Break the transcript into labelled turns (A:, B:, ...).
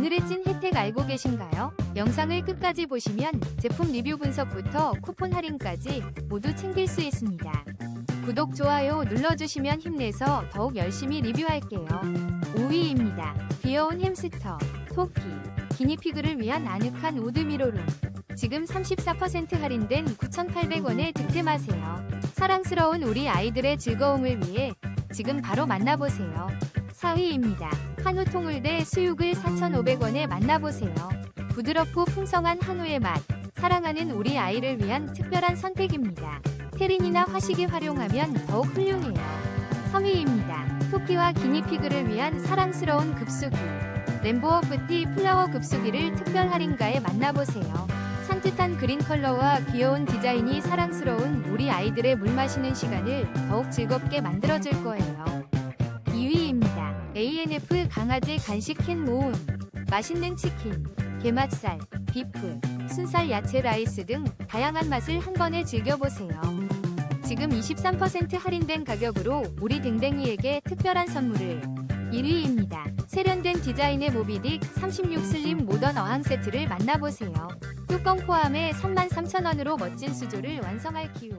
A: 오늘의 찐 혜택 알고 계신가요? 영상을 끝까지 보시면 제품 리뷰 분석부터 쿠폰 할인까지 모두 챙길 수 있습니다. 구독, 좋아요 눌러주시면 힘내서 더욱 열심히 리뷰할게요. 5위입니다. 귀여운 햄스터, 토끼, 기니피그를 위한 아늑한 우드미로룸. 지금 34% 할인된 9,800원에 득템하세요. 사랑스러운 우리 아이들의 즐거움을 위해 지금 바로 만나보세요. 4위입니다. 한우 통을대 수육을 4,500원에 만나보세요. 부드럽고 풍성한 한우의 맛, 사랑하는 우리 아이를 위한 특별한 선택입니다. 테린이나 화식이 활용하면 더욱 훌륭해요. 3위입니다. 토끼와 기니피그를 위한 사랑스러운 급수기. 램보어 뿌띠 플라워 급수기를 특별 할인가에 만나보세요. 산뜻한 그린 컬러와 귀여운 디자인이 사랑스러운 우리 아이들의 물 마시는 시간을 더욱 즐겁게 만들어줄 거예요. 2위입니다. ANF 강아지 간식 캔 모음. 맛있는 치킨, 게맛살, 비프, 순살 야채 라이스 등 다양한 맛을 한 번에 즐겨보세요. 지금 23% 할인된 가격으로 우리 댕댕이에게 특별한 선물을 1위입니다. 세련된 디자인의 모비딕 36 슬림 모던 어항 세트를 만나보세요. 뚜껑 포함해 33,000원으로 멋진 수조를 완성할 기회.